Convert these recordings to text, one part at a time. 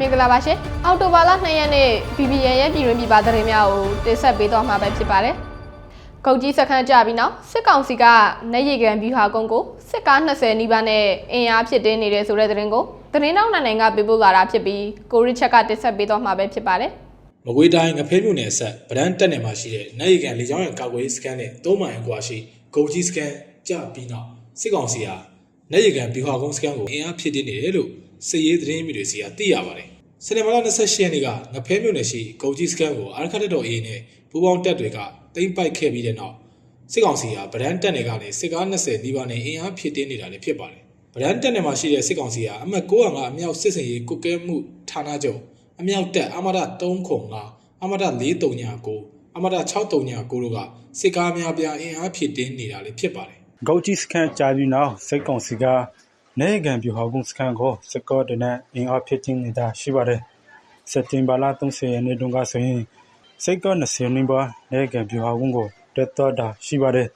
မင်္ဂလာပါရှင်အော်တိုဘာလ2ရက်နေ့ BBN ရဲ့ပြည်တွင်းပြည်ပသတင်းများကိုတင်ဆက်ပေးသွားမှာပဲဖြစ်ပါတယ်ကုတ်ကြီးစခန်းကြပြီးနောက်စစ်ကောင်စီကနေရီကန်ဗျူဟာကုန်းကိုစစ်ကား20နီးပါးနဲ့အင်အားဖြစ်တင်းနေတဲ့ဆိုတဲ့သတင်းကိုသတင်းနောက်နိုင်ငံကပေးပို့လာတာဖြစ်ပြီးကိုရစ်ချက်ကတင်ဆက်ပေးသွားမှာပဲဖြစ်ပါတယ်မကွေးတိုင်းငဖဲမြို့နယ်အဆက်ဗရန်တက်နယ်မှာရှိတဲ့နိုင်ရီကန်လေကြောင်းရန်ကာကွယ်ရေးစခန်းနဲ့၃မိုင်အကွာရှိဂုတ်ကြီးစခန်းကြပြီးနောက်စစ်ကောင်စီဟာနိုင်ရီကန်ဗျူဟာကုန်းစခန်းကိုအင်အားဖြစ်တင်းနေတယ်လို့ စစ်ရေးသတင်းမြစ်တွေစီကသိရပါတယ်။စနေမလ28ရက်နေ့ကငဖဲမြို့နယ်ရှိဂုတ်ကြီးစခန်းကိုအာရခတ်တော်အေးနဲ့ပူပေါင်းတပ်တွေကတိမ့်ပိုက်ခဲ့ပြီးတဲ့နောက်စစ်ကောင်စီဟာဗရန်တက်နယ်ကနေစစ်ကား20နီးပါးနဲ့အင်အားဖြစ်တင်းနေတာလည်းဖြစ်ပါတယ်။ဗရန်တက်နယ်မှာရှိတဲ့စစ်ကောင်စီဟာအမှတ်905အမြောက်စစ်စင်ရေးကုတ်ကဲမှုဌာနချုပ်အမြောက်တက်အမရ305အမရ439အမရ639တို့ကစစ်ကားများပြားအင်အားဖြစ်တင်းနေတာလည်းဖြစ်ပါတယ်ဂေါကြီးစခန်းကြာပြီးနောက်စိတ်ကောင်စီက နေကန်ပြူဟောက်ကုန်းစခန်းကိုစကော့ဒနဲ့အင်အားဖြစ်ခြင်းနေတာရှိပါတယ်စက်တင်ဘာလ30ရက်နေ့တုန်းကဆိုရင်စိတ်ကော့20နှစ်ပါနေကန်ပြူဟောက်ကုန်းကိုတက်တော့တာရှိပါတယ်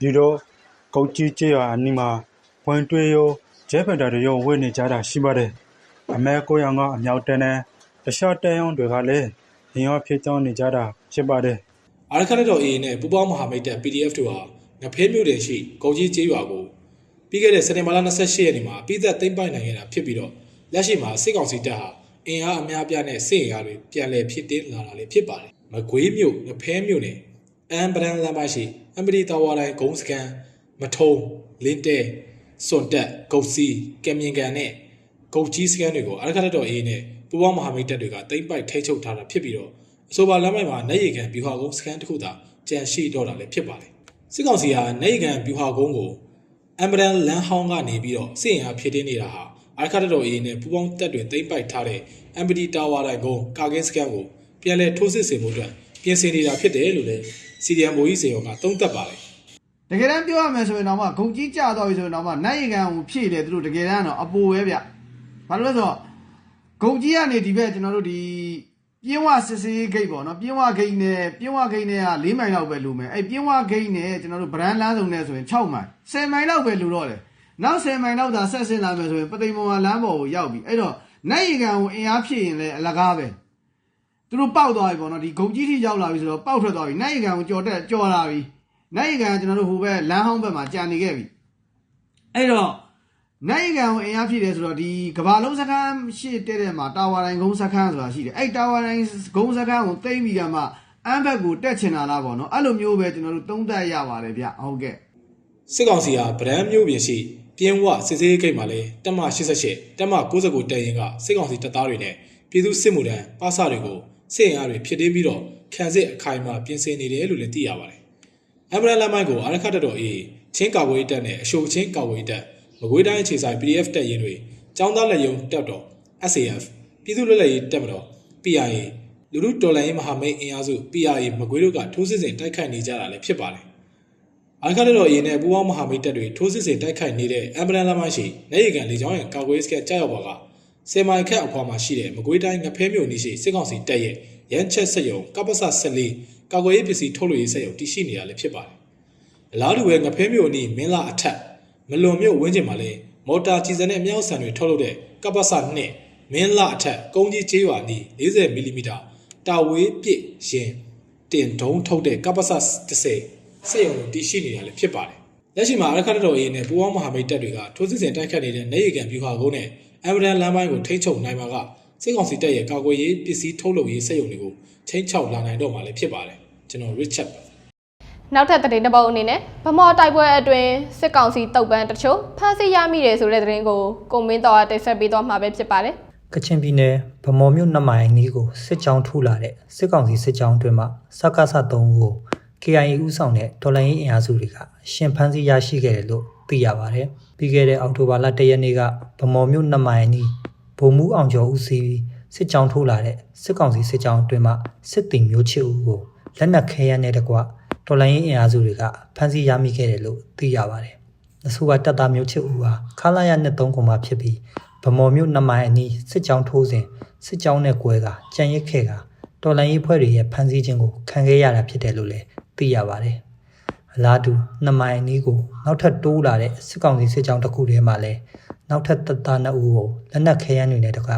ဒီတော့ဂေါကြီးကျေးရွာအနီးမှာပွင့်တွေးရောဂျဲဖက်တာတွေရောဝေ့နေကြတာရှိပါတယ်အမဲကိုရောင်ကအမြောက်တဲနဲ့တခြားတဲရောင်တွေကလည်းအင်အားဖြစ်ကြောင်းနေကြတာဖြစ်ပါတယ်အာရခတ်တော်အေနဲ့ပူပေါင်းမဟာမိတ်တပ် PDF တို့ဟာငဖဲမြို့နယ်ရှိဂုံကြီးကျေးရွာကို ပြီးခဲ့တဲ့စက်တင်ဘာလ28ရက်နေ့မှာပြည်သက်သိမ်းပိုက်နိုင်ခဲ့တာဖြစ်ပြီးတော့လက်ရှိမှာစစ်ကောင်စီတပ်ဟာအင်အားအများအပြားနဲ့စစ်အင်အားတွေပြန်လည်ဖြစ်တင်းလာတာလည်းဖြစ်ပါတယ်။မကွေးမြို့ငဖဲမြို့နယ်အမ်ဘရန်လမ်းမရှိအမ်ပရီတာဝါတိုင်းဂုံစကန်မထုံလင်းတဲစွန်တက်ဂုတ်စီကမ်မြင်ကန်နဲ့ဂုတ်ကြီးစကန်တွေကိုအာရခတ်တော်အေနဲ့ပူပေါင်းမဟာမိတ်တပ်တွေကသိမ်းပိုက်ထိန်းချုပ်ထားတာဖြစ်ပြီးတော့အဆိုပါလမ်းမိုက်မှာနေရီကန်ဗျူဟာကုန်းစကန်တစ်ခုသာကြန့်ရှိတော့တာလည်းဖြစ်ပါတယ်စစ်ကောင်စီဟာနေရီကန်ဗျူဟာကုန်းကို အမ်ဘရန်လန်ဟောင်းကနေပြီးတော့စစ်ရင်အားဖြစ်တင်းနေတာဟာအာခတ်တော်အေးနဲ့ပူပေါင်းတပ်တွေသိမ်းပိုက်ထားတဲ့အမ်ပဒီတာဝါတိုင်းကုန်းကာကင်းစကန်ကိုပြန်လည်ထိုးစစ်ဆင်မှုအတွက်ပြင်ဆင်နေတာဖြစ်တယ်လို့လည်းစီဒီအမ်ဘိုကြီးစေရောကသုံးသပ်ပါတယ်တကယ်တမ်းပြောရမယ်ဆိုရင်တော့မှဂုံကြီးကြတော့ပြီဆိုရင်တော့မှနိုင်ရီကန်ကိုဖြည့်တယ်သူတို့တကယ်တမ်းတော့အပိုပဲဗျဘာလို့လဲဆိုတော့ဂုံကြီးကနေဒီဘက်ကျွန်တော်တို့ဒီ ပြင်းဝစစ်စေးဂိတ်ပေါ့နော်ပြင်းဝဂိတ်နဲ့ပြင်းဝဂိတ်နဲ့က၄မိုင်လောက်ပဲလူမယ်အဲ့ပြင်းဝဂိတ်နဲ့ကျွန်တော်တို့ဗရန်လန်းစုံနဲ့ဆိုရင်6မိုင်10မိုင်လောက်ပဲလူတော့တယ်နောက်10မိုင်လောက်သာဆက်ဆင်းလာမယ်ဆိုရင်ပသိမ်ပေါ်ကလမ်းပေါ်ကိုရောက်ပြီအဲ့တော့နိုင်ရီကန်ကိုအင်အားဖြည့်ရင်လည်းအလကားပဲသူတို့ပေါက်သွားပြီပေါ့နော်ဒီဂုံကြီးထိရောက်လာပြီဆိုတော့ပေါက်ထွက်သွားပြီနိုင်ရီကန်ကိုကြော်တက်ကြော်လာပြီနိုင်ရီကန်ကကျွန်တော်တို့ဟိုဘက်လမ်းဟောင်းဘက်မှာကြာနေခဲ့ပြီအဲ့တော့ နိုင်ရီကန်ကိုအင်အားဖြည့်တယ်ဆိုတော့ဒီကဘာလုံးစခန်းရှိတဲ့တဲ့မှာတာဝါတိုင်းကုန်းစခန်းဆိုတာရှိတယ်အဲ့တာဝါတိုင်းကုန်းစခန်းကိုတိမ့်ပြီးကမှအမ်းဘက်ကိုတက်ချင်တာလားပေါ့နော်အဲ့လိုမျိုးပဲကျွန်တော်တို့သုံးသပ်ရပါတယ်ဗျဟုတ်ကဲ့စစ်ကောင်စီဟာဗရန်မြို့ပြင်ရှိပြင်းဝစစ်စေးဂိတ်မှာလည်းတက်မ88တက်မ69တက်ရင်ကစစ်ကောင်စီတပ်သားတွေနဲ့ပြည်သူစစ်မှုထမ်းပါစတွေကိုစစ်အင်အားတွေဖြစ်တင်းပြီးတော့ခံစစ်အခိုင်အမာပြင်ဆင်နေတယ်လို့လည်းသိရပါတယ်။အမ်ဘရန်လမ်းမိုင်းကိုအာရခတ်တပ်တော်အေးချင်းကာဝေးတပ်နဲ့အရှိုချင်းကာဝေးတပ် မကွေးတိုင်းအခြေဆိုင် PDF တပ်ရင်းတွေចောင်းသားလက်ယုံတပ်တော် SAF ပြည်သူ့လွတ်လပ်ရေးတပ်မတော် PRA လူလူတော်လှန်ရေးမဟာမိတ်အင်အားစု PRA မကွေးတို့ကထိုးစစ်ဆင်တိုက်ခိုက်နေကြတာလည်းဖြစ်ပါတယ်။အာရခတ်တပ်တော်အေးနဲ့ပူးပေါင်းမဟာမိတ်တပ်တွေထိုးစစ်ဆင်တိုက်ခိုက်နေတဲ့အမ်ဘရန်လမ်းမိုင်းရှိနေရီကန်လေကြောင်းရန်ကာကွယ်စကကြောက်ရောက်ပါကဆယ်မိုင်ခန့်အကွာမှာရှိတဲ့မကွေးတိုင်းငဖဲမြို့နေရှိစစ်ကောင်စီတပ်ရဲ့ရန်ချက်ဆက်ယုံကပ္ပစ14ကာကွယ်ရေးပစ္စည်းထုတ်လုပ်ရေးဆက်ယုံတည်ရှိနေတာလည်းဖြစ်ပါတယ်။အလားတူပဲငဖဲမြို့အနီးမင်းလာအထက် မလွန်မြို့ဝင်းကျင်မှာလည်းမော်တာချီစံနဲ့အမြောက်ဆန်တွေထုတ်လုပ်တဲ့ကပ္ပစ2မင်းလာအထက်ကုန်းကြီးကျေးရွာနီး40မီလီမီတာတာဝေးပစ်ရင်တင်တုံးထုတ်တဲ့ကပ္ပစ30စက်ရုံကိုတည်ရှိနေတာလည်းဖြစ်ပါတယ်။လက်ရှိမှာအရခတ်တော်အေးနဲ့ပူးပေါင်းမဟာမိတ်တပ်တွေကထိုးစစ်ဆင်တိုက်ခတ်နေတဲ့နေရီကန်ဗျူဟာကုန်းနဲ့အမ်ဘရန်လမ်းပိုင်းကိုထိန်းချုပ်နိုင်မှာကစစ်ကောင်စီတပ်ရဲ့ကာကွယ်ရေးပစ္စည်းထုတ်လုပ်ရေးစက်ရုံတွေကိုထိန်းချုပ်လာနိုင်တော့မှာလည်းဖြစ်ပါတယ်။ကျွန်တော် Richard ပါ နောက်ထပ်သတင်းတစ်ပုဒ်အနေနဲ့ဗမော်တိုက်ပွဲအတွင်းစစ်ကောင်စီတုပ်ပန်းတချို့ဖမ်းဆီးရမိတယ်ဆိုတဲ့သတင်းကိုကိုမင်းတော်ကတင်ဆက်ပေးသွားမှာပဲဖြစ်ပါတယ်ကချင်ပြည်နယ်ဗမော်မြို့နှစ်မိုင်အနီးကိုစစ်ကြောင်းထူလာတဲ့စစ်ကောင်စီစစ်ကြောင်းအတွင်းမှာစက္ကစ3ဦးကို KIA ဦးဆောင်တဲ့ဒေါ်လာရင်းအင်အားစုတွေကရှင်ဖမ်းဆီးရရှိခဲ့တယ်လို့သိရပါတယ်။ပြီးခဲ့တဲ့အောက်တိုဘာလ၁ရက်နေ့ကဗမော်မြို့နှစ်မိုင်အနီးဗိုလ်မှူးအောင်ကျော်ဦးစီးပြီးစစ်ကြောင်းထိုးလာတဲ့စစ်ကောင်စီစစ်ကြောင်းအတွင်းမှာစစ်တီမျိုးချစ်ဦးကိုလက်နက်ခဲယမ်းနဲ့တကွ ဒေါ်လာရင်းအင်အားစုတွေကဖမ်းဆီးရမိခဲ့တယ်လို့သိရပါတယ်။အဆိုပါတပ်သားမျိုးချစ်ဦးဟာခလာရနဲ့3ခုမှဖြစ်ပြီးဗမော်မြို့နမိုင်အနီးစစ်ကြောင်းထိုးစဉ်စစ်ကြောင်းနဲ့ကွဲကကြံရစ်ခဲ့ကတော်လန်ရေးဖွဲ့တွေရဲ့ဖမ်းဆီးခြင်းကိုခံခဲ့ရတာဖြစ်တယ်လို့လည်းသိရပါတယ်။အလားတူနမိုင်အနီးကိုနောက်ထပ်တိုးလာတဲ့စစ်ကောင်စီစစ်ကြောင်းတစ်ခုတည်းမှာလည်းနောက်ထပ်တပ်သား2ဦးကိုလက်နက်ခဲယမ်းတွေနဲ့တက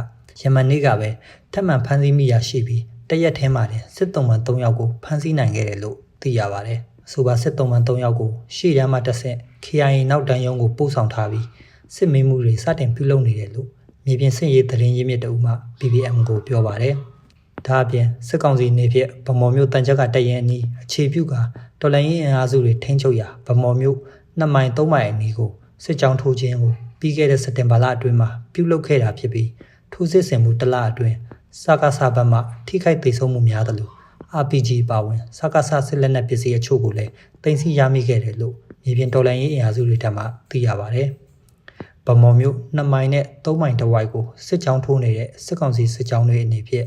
ယမန်နေ့ကပဲထပ်မံဖမ်းဆီးမိရရှိပြီးတရက်ထဲမှာတင်စစ်တုံးမှန်3ယောက်ကိုဖမ်းဆီးနိုင်ခဲ့တယ်လို့ သိရပါတယ်။ဆိုပါစစ်တုံးမှန်3ယောက်ကိုရှေ့တန်းမှတက်ဆက် KIA နောက်တန်းရုံးကိုပို့ဆောင်ထားပြီးစစ်မေးမှုတွေစတင်ပြုလုပ်နေတယ်လို့မြေပြင်စစ်ရေးသတင်းရင်းမြစ်တအုပ်မှ BBM ကိုပြောပါတယ်။ဒါအပြင်စစ်ကောင်စီနေဖြင့်ဗမော်မျိုးတန်ချက်ကတရင်အနီးအခြေပြုကတော်လိုင်းရင်အင်အားစုတွေထိန်းချုပ်ရာဗမော်မျိုး2မိုင်3မိုင်အနီးကိုစစ်ကြောင်းထိုးခြင်းကိုပြီးခဲ့တဲ့စက်တင်ဘာလအတွင်းမှာပြုလုပ်ခဲ့တာဖြစ်ပြီးထိုးစစ်ဆင်မှုတစ်လအတွင်းစကားဆာဘတ်မှထိခိုက်ဒေဆုံးမှုများသလို RPG ပါဝင်စကားဆာစစ်လက်နက်ပစ္စည်းအချို့ကိုလည်းတင်စီရမိခဲ့တယ်လို့မြေပြင်တော်လိုင်းရေးအင်အားစုတွေထံမှသိရပါတယ်။ဗမော်မျိုး2မိုင်နဲ့3မိုင်တဝိုက်ကိုစစ်ကြောင်းထိုးနေတဲ့စစ်ကောင်စီစစ်ကြောင်းတွေအနေဖြင့်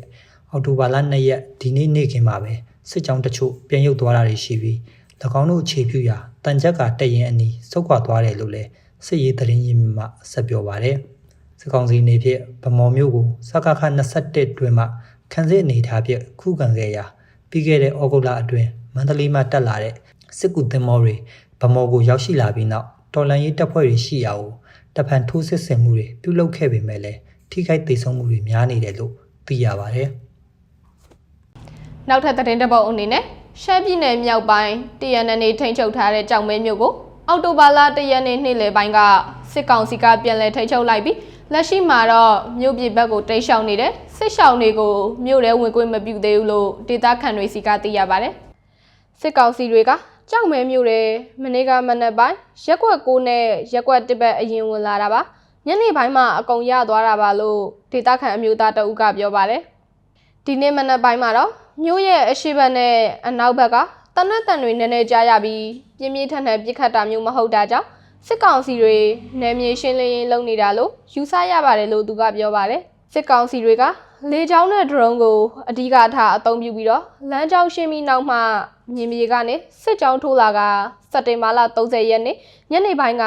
အော်တိုဘာလ2ရက်ဒီနေ့နေ့ခင်းမှာပဲစစ်ကြောင်းတချို့ပြန်ရုပ်သွားတာတွေရှိပြီး၎င်းတို့အခြေပြုရာတန်ကြက်ကတရင်အနီးစုတ်ခွာသွားတယ်လို့လည်းစစ်ရေးသတင်းရင်းမြစ်မှဆက်ပြောပါတယ်။စစ်ကောင်စီအနေဖြင့်ဗမော်မျိုးကိုစကခ21တွင်မှခန်းစစ်အနေထားဖြင့်ခုခံခဲ့ရာ ပြီးခဲ့တဲ့ဩဂုတ်လအတွင်းမန္တလေးမှတက်လာတဲ့စစ်ကူသင်္ဘောတွေဗမော်ကိုရောက်ရှိလာပြီးနောက်တော်လန်ရေးတပ်ဖွဲ့တွေရှိရာကိုတဖန်ထိုးစစ်ဆင်မှုတွေပြုလုပ်ခဲ့ပေမဲ့လည်းထိခိုက်ဒေဆုံးမှုတွေများနေတယ်လို့သိရပါတယ်။နောက်ထပ်သတင်းတစ်ပုဒ်အနေနဲ့ရှမ်းပြည်နယ်မြောက်ပိုင်းတရန်နယ်နေထိန်းချုပ်ထားတဲ့ကြောင်မဲမြို့ကိုအော်တိုဘာလတရက်နေ့နေ့လယ်ပိုင်းကစစ်ကောင်စီကပြန်လည်ထိန်းချုပ်လိုက်ပြီး လက်ရှိမှာတော့မြို့ပြည်ဘက်ကိုတိတ်ရှောင်နေတဲ့စစ်ရှောင်တွေကိုမြို့ထဲဝင်ခွင့်မပြုသေးဘူးလို့ဒေသခံတွေစီကသိရပါတယ်စစ်ကောင်စီတွေကကြောက်မဲမြို့တွေမနေ့ကမနက်ပိုင်းရက်ကွက်6နဲ့ရက်ကွက်1ဘက်အရင်ဝင်လာတာပါညနေပိုင်းမှာအကုန်ရသွားတာပါလို့ဒေသခံအမျိုးသားတအုပ်ကပြောပါတယ်ဒီနေ့မနက်ပိုင်းမှာတော့မြို့ရဲ့အရှိတ်ဘက်နဲ့အနောက်ဘက်ကတနက်တန်တွေနည်းနည်းကြားရပြီးပြင်းပြင်းထန်ထန်ပြစ်ခတ်တာမျိုးမဟုတ်တာကြောင့် စစ်ကောင်စီတွေနယ်မြေရှင်းလင်းရေးလုပ်နေတာလို့ယူဆရပါတယ်လို့သူကပြောပါတယ်စစ်ကောင်စီတွေကလေကြောင်းနဲ့ဒရုန်းကိုအဓိကထားအသုံးပြုပြီးတော့လမ်းကြောင်းရှင်းပြီးနောက်မှမြေမြေကနေစစ်ကြောင်းထိုးလာကစက်တင်ဘာလ30ရက်နေ့ညနေပိုင်းက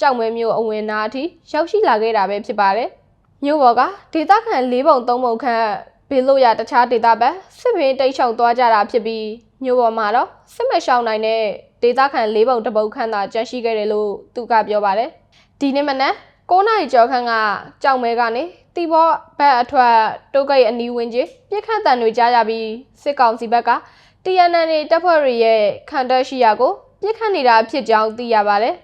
ကြောက်မဲမြို့အဝင်နာအထိရောက်ရှိလာခဲ့တာပဲဖြစ်ပါတယ်မြို့ပေါ်ကဒေသခံ၄ပုံ၃ပုံခန့် ဘေးလို့ရတခြားဒေသဘက်စစ်ဘင်းတိတ်ချောက်သွားကြတာဖြစ်ပြီးမြို့ပေါ်မှာတော့စစ်မရှောင်နိုင်တဲ့ဒေသခံ၄ပုံတစ်ပုတ်ခန့်သာကြန့်ရှိခဲ့တယ်လို့သူကပြောပါတယ်ဒီနေ့မနက်9နာရီကျော်ခန့်ကကြောက်မဲကနေတီဘောဘက်အထွက်တိုးကိတ်အနီးဝင်းကြီးပြစ်ခတ်တံတွေကြားရပြီးစစ်ကောင်စီဘက်က TNN တပ်ဖွဲ့တွေရဲ့ခံတပ်ရှိရာကိုပြစ်ခတ်နေတာဖြစ်ကြောင်းသိရပါတယ်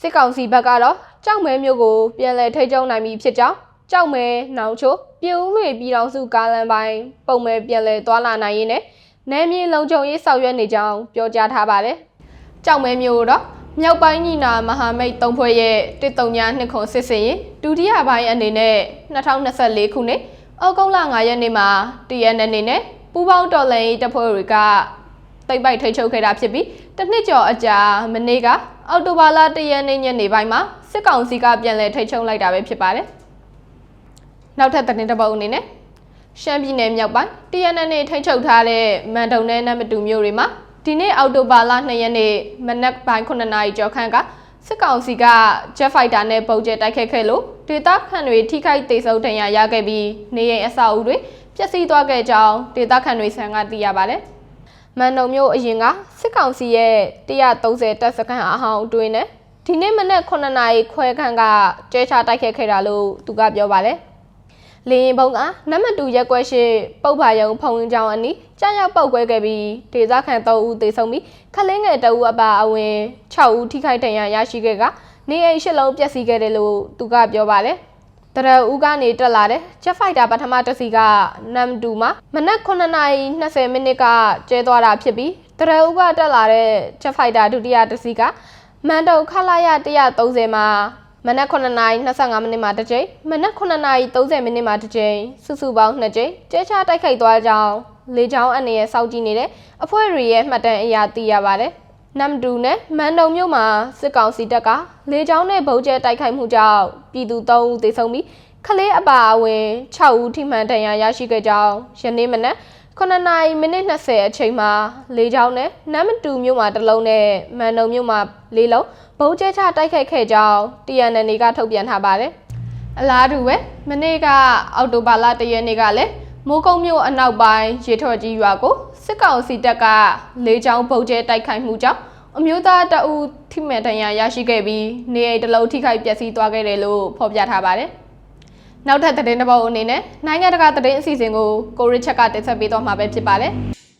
စစ်ကောင်စီဘက်ကတော့ကြောက်မဲမျိုးကိုပြန်လည်ထိန်းချုပ်နိုင်ပြီဖြစ်ကြောင်း ကြောက်မဲနောင်ချိုပြူဦးလွေပြည်တော်စုကားလမ်းပိုင်းပုံမဲပြန်လဲသွားလာနိုင်ရင်းနဲ့နယ်မြေလုံခြုံရေးဆောင်ရွက်နေကြောင်းပြောကြားထားပါတယ်။ကြောက်မဲမျိုးတော့မြောက်ပိုင်းညီနာမဟာမိတ်သုံးဖွဲ့ရဲ့တစ်တုံညာနှစ်ခွန်စစ်စင်ရင်ဒုတိယပိုင်းအနေနဲ့2024ခုနှစ်ဩဂုတ်လ9ရက်နေ့မှာ TN အနေနဲ့ပူးပေါင်းတော်လှန်ရေးတပ်ဖွဲ့တွေကတိတ်ပိုက်ထိတ်ချုပ်ခဲ့တာဖြစ်ပြီးတစ်နှစ်ကျော်အကြာမနေ့ကအောက်တိုဘာလ1ရက်နေ့ညနေပိုင်းမှာစစ်ကောင်စီကပြန်လည်ထိတ်ချုပ်လိုက်တာပဲဖြစ်ပါတယ်။ နောက်ထပ်သတင်းတစ်ပုဒ်အနေနဲ့ရှမ်းပြည်နယ်မြောက်ပိုင်း TNN ထိန်းချုပ်ထားတဲ့မန်တုံနဲ့နတ်မတူမြို့တွေမှာဒီနေ့အောက်တိုဘာလ2ရက်နေ့မနက်ပိုင်း9နာရီကျော်ခန့်ကစစ်ကောင်စီက Jet Fighter နဲ့ပုံကျဲတိုက်ခတ်ခဲ့လို့ဒေသခံတွေထိခိုက်ဒေဆုံးဒဏ်ရာရခဲ့ပြီးနေရိမ်အဆောက်အဦတွေပျက်စီးသွားခဲ့ကြောင်းဒေသခံတွေဆန်ကသိရပါတယ်။မန်တုံမြို့အရင်ကစစ်ကောင်စီရဲ့130တပ်စခန်းအဟောင်းအတွင်းနဲ့ဒီနေ့မနက်9နာရီခွဲခန့်ကကျဲချတိုက်ခတ်ခဲ့တာလို့သူကပြောပါတယ်။ လေရင်ဘုံကနမတူရက်ကွက်ရှိပုတ်ပါယုံဖုံဝင်ကြောင်အနီးကြာရောက်ပောက်ကွဲခဲ့ပြီးဒေသခံ3ဦးသေဆုံးပြီးခလင်းငယ်2ဦးအပါအဝင်6ဦးထိခိုက်ဒဏ်ရာရရှိခဲ့က နေအိမ်ရှစ်လုံးပျက်စီးခဲ့တယ်လို့သူကပြောပါတယ်။တရဦးကနေတက်လာတဲ့ Jet Fighter ပထမတစ်စီးကနမ်တူမှာမနက်9:20မိနစ်ကကျဲသွားတာဖြစ်ပြီးတရဦးကတက်လာတဲ့ Jet Fighter ဒုတိယတစ်စီးကမန်တုံခလာရ130မှာ မနက်9:25မိနစ်မှာတစ်ကြိမ်မနက်9:30မိနစ်မှာတစ်ကြိမ်စုစုပေါင်း2ကြိမ်ကျဲချတိုက်ခိုက်သွားကြောင်းလေကြောင်းအနေနဲ့စောင့်ကြည့်နေတဲ့အဖွဲ့တွေရဲ့မှတ်တမ်းအရသိရပါတယ်။နမ်ဒူနဲ့မန်တုံမြို့မှာစစ်ကောင်စီတပ်ကလေကြောင်းနဲ့ဗုံးကျဲတိုက်ခိုက်မှုကြောင့်ပြည်သူ3ဦးသေဆုံးပြီးခလေးအပါအဝင်6ဦးထိမှန်ဒဏ်ရာရရှိခဲ့ကြောင်းယနေ့မနက် 9နာရီမိနစ်20အချိန်မှာလေကြောင်းနဲ့နမ်မတူမြို့မှာတစ်လုံးနဲ့မန်တုံမြို့မှာလေးလုံးဗုံးကျဲချတိုက်ခိုက်ခဲ့ကြောင်း TNN ကထုတ်ပြန်ထားပါတယ်။အလားတူပဲမနေ့ကအောက်တိုဘာလ၁ရက်နေ့ကလည်းမိုးကုံမြို့အနောက်ပိုင်းရေထော်ကြီးရွာကိုစစ်ကောင်စီတပ်ကလေကြောင်းဗုံးကျဲတိုက်ခိုက်မှုကြောင့်အမျိုးသားတအူထိမှန်ဒဏ်ရာရရှိခဲ့ပြီးနေအိမ်တစ်လုံးထိခိုက်ပျက်စီးသွားခဲ့တယ်လို့ဖော်ပြထားပါတယ်။ နောက်ထပ်သတင်းတစ်ပုဒ်အနေနဲ့နိုင်ငံတကာသတင်းအစီအစဉ်ကိုကိုရစ်ချက်ကတင်ဆက်ပေးသွားမှာပဲဖြစ်ပါတယ်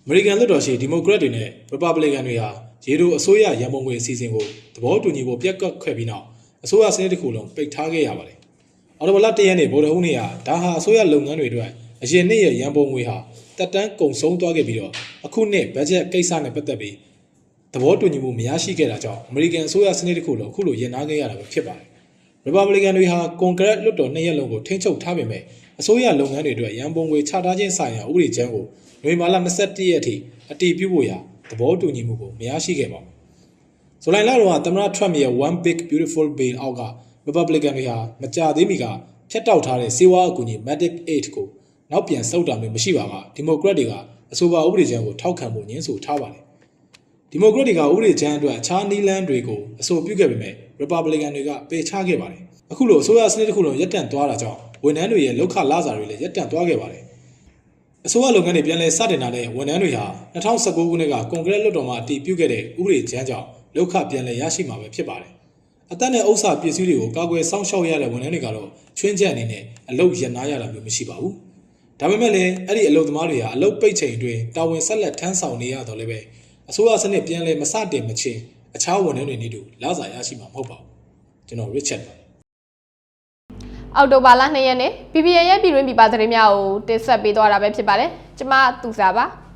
အမေရိကန်လွှတ်တော်ရှိဒီမိုကရက်တွေနဲ့ရီပတ်ဘလီကန်တွေဟာရေတိုအစိုးရရန်ပုံငွေအစီအစဉ်ကိုသဘောတူညီဖို့ပြက်ကွက်ခဲ့ပြီးနောက်အစိုးရစနစ်တစ်ခုလုံးပိတ်ထားခဲ့ရပါတယ်။အော်တိုဘလတရက်နေ့ဗိုလ်တော်ဦးနေဟာဒါဟာအစိုးရလုပ်ငန်းတွေအတွက်အရင်နှစ်ရဲ့ရန်ပုံငွေဟာတက်တန်းကုန်ဆုံးသွားခဲ့ပြီးတော့အခုနှစ်ဘတ်ဂျက်ကိစ္စနဲ့ပတ်သက်ပြီးသဘောတူညီမှုမရရှိခဲ့တာကြောင့်အမေရိကန်အစိုးရစနစ်တစ်ခုလုံးအခုလိုရင်နာခဲ့ရတာပဲဖြစ်ပါတယ်။ ရီပတ်ဘလီကန်တွေဟာကွန်ဂရက်လွှတ်တော်နှစ်ရက်လုံးကိုထိန်းချုပ်ထားပေမဲ့အစိုးရလုပ်ငန်းတွေအတွက်ရန်ပုံငွေချထားခြင်းဆိုင်ရာဥပဒေကြမ်းကိုနွေမာလာ21ရက်အထိအတည်ပြုဖို့ရာသဘောတူညီမှုကိုမရရှိခဲ့ပါဘူး။ဇူလိုင်လတော့သမ္မတထရမ့်ရဲ့ One Big Beautiful Bill အောက်ကရီပတ်ဘလီကန်တွေဟာမကြသေးမီကဖျက်တောက်ထားတဲ့စေဝါအကူအညီ Medic Aid ကိုနောက်ပြန်ဆုတ်တာမျိုးမရှိပါကဒီမိုကရက်တွေကအဆိုပါဥပဒေကြမ်းကိုထောက်ခံဖို့ညှင်းဆိုထားပါတယ်။ဒီမိုကရက်တွေကဥပဒေချမ်းအတွက်အခြားနီးလန်းတွေကိုအဆိုပြုခဲ့ပေမဲ့ ရီပတ်ဘလီကန်တွေကပယ်ချခဲ့ပါတယ်။အခုလိုအစိုးရစနစ်တစ်ခုလုံးရပ်တန့်သွားတာကြောင့်ဝန်ထမ်းတွေရဲ့လောက်ခလာစာတွေလည်းရပ်တန့်သွားခဲ့ပါတယ်။အစိုးရလုပ်ငန်းတွေပြန်လည်စတင်လာတဲ့ဝန်ထမ်းတွေဟာ2019ခုနှစ်ကကွန်ဂရက်လွှတ်တော်မှာအတည်ပြုခဲ့တဲ့ဥပဒေချမ်းကြောင့်လောက်ခပြန်လည်ရရှိမှာပဲဖြစ်ပါတယ်။အသက်နဲ့ဥစ္စာပစ္စည်းတွေကိုကာကွယ်စောင့်ရှောက်ရတဲ့ဝန်ထမ်းတွေကတော့ချွင်းချက်အနေနဲ့အလုပ်ရနာရတာမျိုးမရှိပါဘူး။ဒါပေမဲ့လည်းအဲ့ဒီအလုပ်သမားတွေဟာအလုပ်ပိတ်ချိန်အတွင်းတာဝန်ဆက်လက်ထမ်းဆောင်နေရတော့လည်းပဲအစိုးရစနစ်ပြန်လည်မစတင်မချင်း အခြားဝန်ထမ်းတွေနေတူလာစာရရှိမှာမဟုတ်ပါဘူးကျွန်တော် Richard ပါအောက်တိုဘာလ2ရက်နေ့ BBA ရဲ့ပြည်တွင်းပြည်ပသတင်းများကိုတင်ဆက်ပေးသွားတာပဲဖြစ်ပါတယ်ကျမသူစားပါ